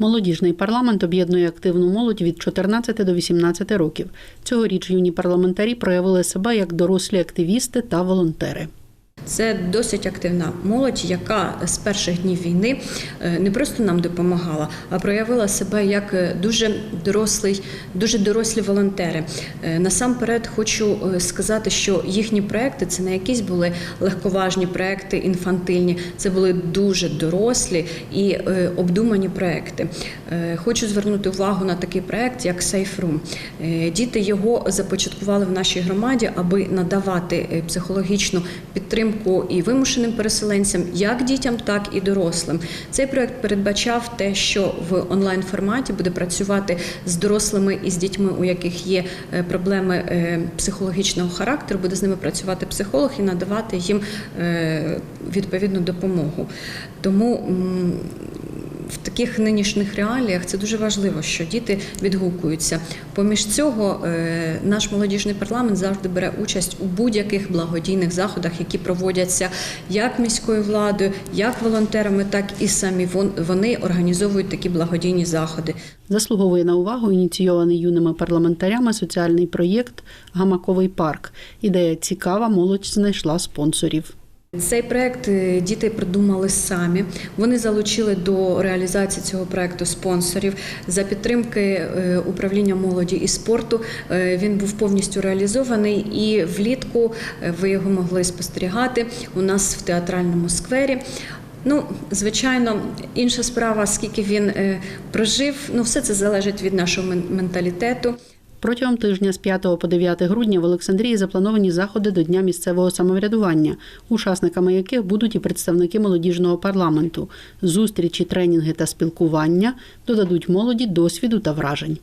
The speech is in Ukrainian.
Молодіжний парламент об'єднує активну молодь від 14 до 18 років. Цьогоріч юні парламентарі проявили себе як дорослі активісти та волонтери. Це досить активна молодь, яка з перших днів війни е, не просто нам допомагала, а проявила себе як е, дуже дорослий, дуже дорослі волонтери. Е, Насамперед хочу сказати, що їхні проекти це не якісь були легковажні проекти, інфантильні. Це були дуже дорослі і обдумані проекти. Хочу звернути увагу на такий проект, як Safe Room. Діти його започаткували в нашій громаді, аби надавати психологічну підтримку і вимушеним переселенцям, як дітям, так і дорослим. Цей проект передбачав те, що в онлайн форматі буде працювати з дорослими і з дітьми, у яких є е, проблеми е, психологічного характеру, буде з ними працювати психолог і надавати їм е, відповідну допомогу. Тому таких нинішніх реаліях це дуже важливо, що діти відгукуються. Поміж цього, е, наш молодіжний парламент завжди бере участь у будь-яких благодійних заходах, які проводяться як міською владою, як волонтерами, так і самі вон- вони організовують такі благодійні заходи. Заслуговує на увагу ініційований юними парламентарями соціальний проєкт Гамаковий парк. Ідея цікава, молодь знайшла спонсорів. Цей проект е, діти придумали самі. Вони залучили до реалізації цього проекту спонсорів за підтримки е, управління молоді і спорту. Е, Він був повністю реалізований, і влітку ви його могли спостерігати у нас в театральному сквері. Ну, звичайно, інша справа, скільки він прожив. Ну, все це залежить від нашого менталітету. Протягом тижня з 5 по 9 грудня в Олександрії заплановані заходи до Дня місцевого самоврядування, учасниками яких будуть і представники молодіжного парламенту. Зустрічі, тренінги та спілкування додадуть молоді досвіду та вражень.